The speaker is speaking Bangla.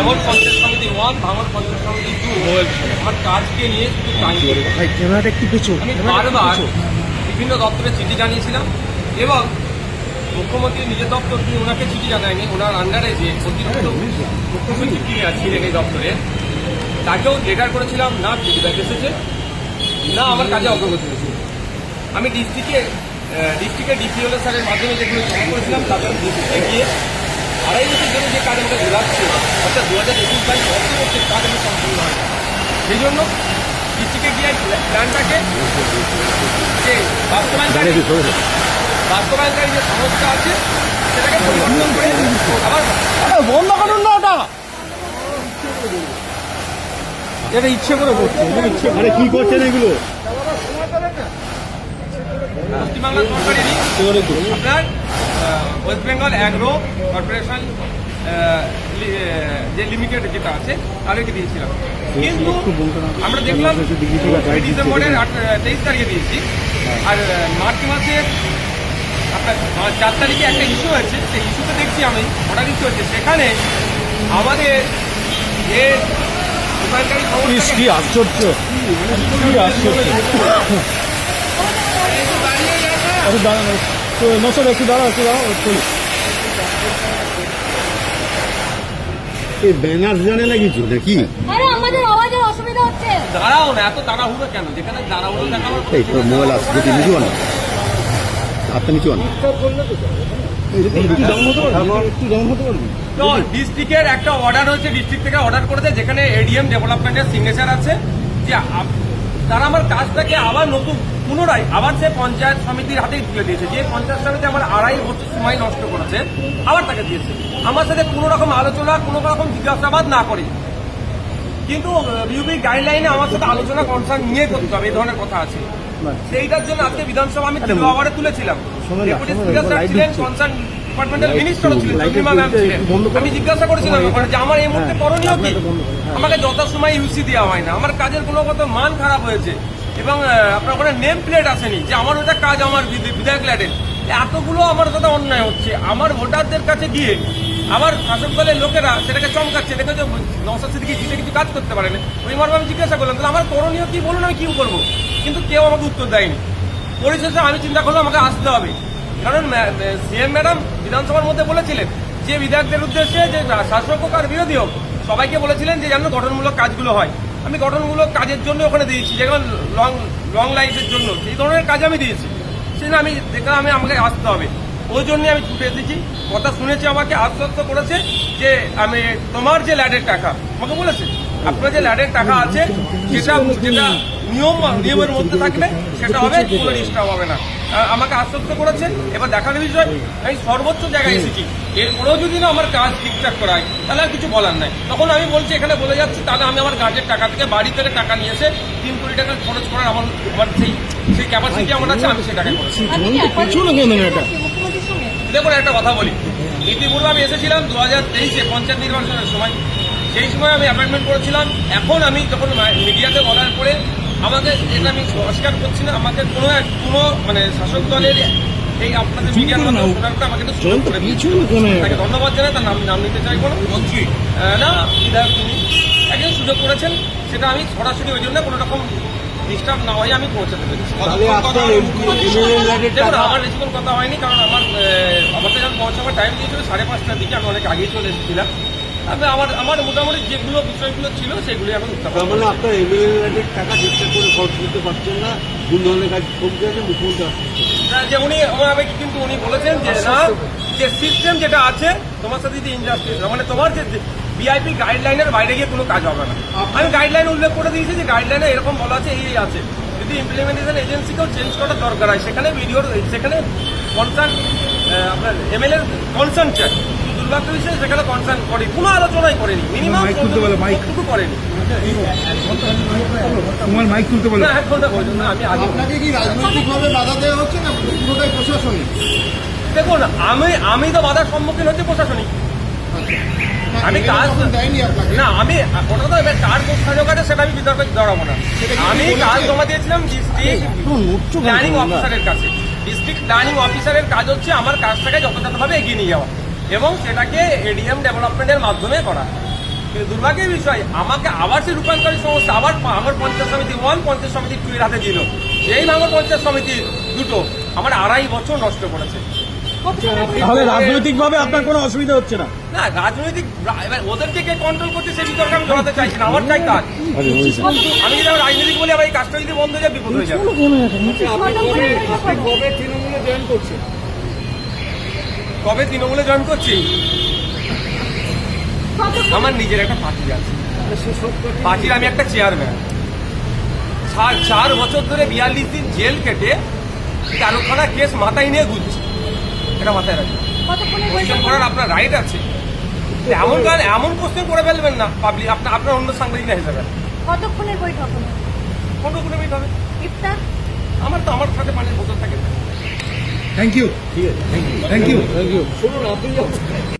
ভাঙর পঞ্চায়েত সমিতি ওয়ান ভাঙর পঞ্চায়েত সমিতি টু। আমার কাজকে নিয়ে শুধু ক্যামেরাটা একটু পেছো আমি বারবার বিভিন্ন দপ্তরে চিঠি জানিয়েছিলাম এবং মুখ্যমন্ত্রী নিজের দপ্তর তিনি ওনাকে চিঠি জানায়নি ওনার আন্ডারে যে অতিরিক্ত মুখ্যমন্ত্রী তিনি ছিলেন এই দপ্তরে তাকেও লেটার করেছিলাম না ফিডব্যাক এসেছে না আমার কাজে অগ্রগতি হয়েছে। আমি ডিস্ট্রিক্টে ডিস্ট্রিক্টের ডিপিওল স্যারের মাধ্যমে যেগুলো জমা করেছিলাম তাদের ডিস্ট্রিক্টে গিয়ে আড়াই বছর ধরে যে কাজ আমাকে ঘোরাচ্ছে অর্থাৎ দু হাজার একুশ বাইশ অর্থবর্ষের কাজ আমি সম্পূর্ণ হয় সেই জন্য ডিস্ট্রিক্টে গিয়ে প্ল্যানটাকে যে বাস্তবায়নকারী বাস্তবায়নকারী যে সমস্যা আছে সেটাকে পরিবর্তন করে আবার বন্ধ করুন না ওটা। এটা ইচ্ছে করে করছে ইচ্ছে করে। কি করছেন এগুলো? পশ্চিমবাংলা সরকারেরই আপনার ওয়েস্ট বেঙ্গল অ্যাগ্রো কর্পোরেশন যে লিমিটেড যেটা আছে তাদেরকে দিয়েছিলাম। কিন্তু আমরা দেখলাম ডিসেম্বরের তেইশ তারিখে দিয়েছি। আর মার্চ মাসের আপনার চার তারিখে একটা ইস্যু হয়েছে। সেই ইস্যুতে দেখছি আমি অর্ডার ইস্যু হচ্ছে সেখানে আমাদের যে আশ্চর্য। কি আশ্চর্য। একটু দাঁড়ান একটু দাঁড়াও একটু দাঁড়াও এই ব্যানার জানে না কিছু নাকি? আরে আমাদের আওয়াজের অসুবিধা হচ্ছে। দাঁড়াও না এত তাড়াহুড়ো কেন? যেখানে দাঁড়াহুড়ো দেখাবার এই তোর মোবাইল আসছে যদি নিচু আন। হাতটা নিচু আন। তো ডিস্ট্রিক্টের একটা অর্ডার হয়েছে ডিস্ট্রিক্ট থেকে অর্ডার করেছে যেখানে এডিএম ডেভেলপমেন্টের সিগনেচার আছে। যে আপ- তারা আমার কাজটাকে আবার নতুন পুনরায় আবার সে পঞ্চায়েত সমিতির হাতেই তুলে দিয়েছে। যে পঞ্চায়েত সমিতি আমার আড়াই বছর সময় নষ্ট করেছে আবার তাকে দিয়েছে। আমার সাথে কোনো রকম আলোচনা কোনো রকম জিজ্ঞাসাবাদ না করে। কিন্তু ইউবি গাইডলাইনে আমার সাথে আলোচনা কনসার্ন নিয়ে করতে হবে এই ধরনের কথা আছে। সেইটার জন্য আজকে বিধানসভা আমি তিন তুলেছিলাম। কনসার্ন ডিপার্টমেন্টাল মিনিস্টারও ছিলেন চন্দ্রিমা ম্যাম ছিলেন। আমি জিজ্ঞাসা করেছিলাম ওখানে যে আমার এই মুহূর্তে করণীয় কি? আপনাকে বন্ধ করো। আমাকে যত ইউসি দেওয়া হয় না। আমার কাজের কোনো মান খারাপ হয়েছে। এবং আপনার ওখানে নেম প্লেট আসেনি যে আমার ওটা কাজ আমার বিধায়ক ল্যাডের। এতগুলো আমার সাথে অন্যায় হচ্ছে। আমার ভোটারদের কাছে গিয়ে আমার শাসক দলের লোকেরা সেটাকে চমকাচ্ছে। দেখে যে সিদ্দিকি জিতে কিছু কাজ করতে পারে না ওই মর্মে আমি জিজ্ঞাসা করলাম তাহলে আমার করণীয় কি বলুন আমি কি করব? কিন্তু কেউ আমাকে উত্তর দেয়নি। পরিশেষে আমি চিন্তা করলাম আমাকে আসতে হবে। কারণ সিএম ম্যাডাম বিধানসভার মধ্যে বলেছিলেন, যে বিধায়কদের উদ্দেশ্যে যে শাসক হোক আর বিরোধী হোক, সবাইকে বলেছিলেন যে যেন গঠনমূলক কাজগুলো হয়। আমি গঠনমূলক কাজের জন্য ওখানে দিয়েছি যেমন লং লং লাইফের জন্য, সেই ধরনের কাজ আমি দিয়েছি। সেজন্য আমি দেখলাম আমি আমাকে আসতে হবে। ওই জন্যই আমি ছুটে এসেছি। কথা শুনেছি আমাকে আশ্বস্ত করেছে যে আমি তোমার যে ল্যাডের টাকা, আমাকে বলেছে, আপনার যে ল্যাডের টাকা আছে যেটা যেটা নিয়ম নিয়মের মধ্যে থাকবে সেটা হবে কোনো ডিস্টার্ব হবে না। আমাকে আশ্বস্ত করেছেন। এবার দেখার বিষয় আমি সর্বোচ্চ জায়গায় এসেছি। এরপরেও যদি না আমার কাজ ঠিকঠাক করায় তাহলে আর কিছু বলার নাই। তখন আমি বলছি এখানে বলে যাচ্ছি তাহলে আমি আমার গার্জের টাকা থেকে বাড়ি থেকে টাকা নিয়ে এসে তিন কোটি টাকা খরচ করার আমার আমার সেই সেই ক্যাপাসিটি আমার আছে আমি সেই টাকা করেছি আপনি কি এখন পেছনে কেন এটা? মুখ্যমন্ত্রীর সঙ্গে? দেখুন একটা কথা বলি। ইতিপূর্বে আমি এসেছিলাম দু হাজার তেইশে পঞ্চায়েত নির্বাচনের সময়। সেই সময় আমি অ্যাপয়েন্টমেন্ট করেছিলাম। এখন আমি যখন মিডিয়াতে বলার পরে আমাকে এটা আমি অস্বীকার করছি না আমাকে কোনো এক- কোনো মানে শাসক দলের এই আপনাদের মিডিয়ার মাধ্যমে শোনার পরে আমাকে সুযোগ করে দিয়েছে। পিছনে কেন এটা? তাকে ধন্যবাদ জানাই তার নাম নাম নিতে চাইব না। মন্ত্রী। না বিধায়ক তিনি একজন সুযোগ করেছেন সেটা আমি সরাসরি ওই জন্য কোনো রকম ডিস্টার্ব না হয়ে আমি পৌঁছাতে পেরেছি। দেখুন আমার বেশিক্ষণ কথা হয়নি কারণ আমার আহ, আমার যখন পৌঁছাবার টাইম দিয়েছিল সাড়ে পাঁচটার দিকে আমি অনেক আগেই চলে এসেছিলাম। তবে আমার আমার মোটামুটি যেগুলো বিষয়গুলো ছিল সেগুলি আমি উত্থাপন তার মানে আপনার এমএলএ টাকা ঠিকঠাক করে খরচ করতে পারছেন না কোন ধরনের কাজ কমতে আছে মুখ্যমন্ত্রী না, যে উনি আমাকে কিন্তু উনি বলেছেন যে না যে সিস্টেম যেটা আছে তোমার সাথে যদি ইনজাস্টিস মানে তোমার যে ভিআইপি গাইডলাইনের বাইরে গিয়ে কোনো কাজ হবে না। আমি গাইডলাইন উল্লেখ করে দিয়েছি যে গাইডলাইনে এরকম বলা আছে এই আছে। যদি ইমপ্লিমেন্টেশন এজেন্সিকেও চেঞ্জ করার দরকার হয় সেখানে ভিডিওর সেখানে কনসার্ন আপনার এমএলএ কনসার্ন চাই দুর্ভাগ্য বিষয় সেখানে কনসার্ন করে কোনো আলোচনাই করেনি। মিনিমাম মাইক তুলতে করেনি। তোমার মাইক তুলতে বলো। না আমি আপনাকে কি রাজনৈতিকভাবে বাধা দেওয়া হচ্ছে না পুরোটাই প্রশাসনিক? দেখুন আমি আমি তো বাধার সম্মুখীন হচ্ছি প্রশাসনিক। আমি কাজ- না আমি ওটা তো এবার কার কোথায় কাটে সেটা আমি বিতর্কে দাঁড়াবো না। আমি কাজ জমা দিয়েছিলাম ডিস্ট্রিক্ট প্ল্যানিং অফিসারের কাছে। ডিস্ট্রিক্ট প্ল্যানিং অফিসারের কাজ হচ্ছে আমার কাজটাকে যথাযথভাবে এগিয়ে নিয়ে যাওয়া। এবং সেটাকে এডিএম ডেভেলপমেন্টের মাধ্যমে করা। কিন্তু দুর্ভাগ্যের বিষয় আমাকে আবার সেই রূপান্তরী সংস্থা আবার আমার পঞ্চায়েত সমিতি ওয়ান পঞ্চায়েত সমিতি টু এর হাতে দিল। যেই ভাঙর পঞ্চায়েত সমিতি দুটো আমার আড়াই বছর নষ্ট করেছে? তাহলে রাজনৈতিকভাবে আপনার কোনো অসুবিধা হচ্ছে না? না রাজনৈতিক এবার ওদেরকে কে কন্ট্রোল করছে সেই বিতর্কে আমি জড়াতে চাইছি না। আমার চাই কাজ। আমি যদি আমার রাজনীতি বলি আবার এই কাজটা যদি বন্ধ হয়ে যায় বিপদ হয়ে যাবে। কবে তৃণমূলে জয়েন করছে কবে তৃণমূলে জয়েন করছি? আমার নিজের একটা পার্টি আছে। পার্টির আমি একটা চেয়ারম্যান চার চার বছর ধরে বিয়াল্লিশ দিন জেল কেটে তেরোখানা কেস মাথায় নিয়ে ঘুরছি। এটা মাথায় রাখি কতক্ষণের কোশ্চেন করার আপনার রাইট আছে। এমন কার এমন কোশ্চেন করে ফেলবেন না পাবলিক আপনার আপনার অন্য সাংবাদিক না হিসাবে। কতক্ষণের বৈঠক হবে? করে মিট হবে? ইফতার? আমার তো আমার সাথে পানির বোতল থাকে। Thank you thank you thank you thank you শুনুন আপনি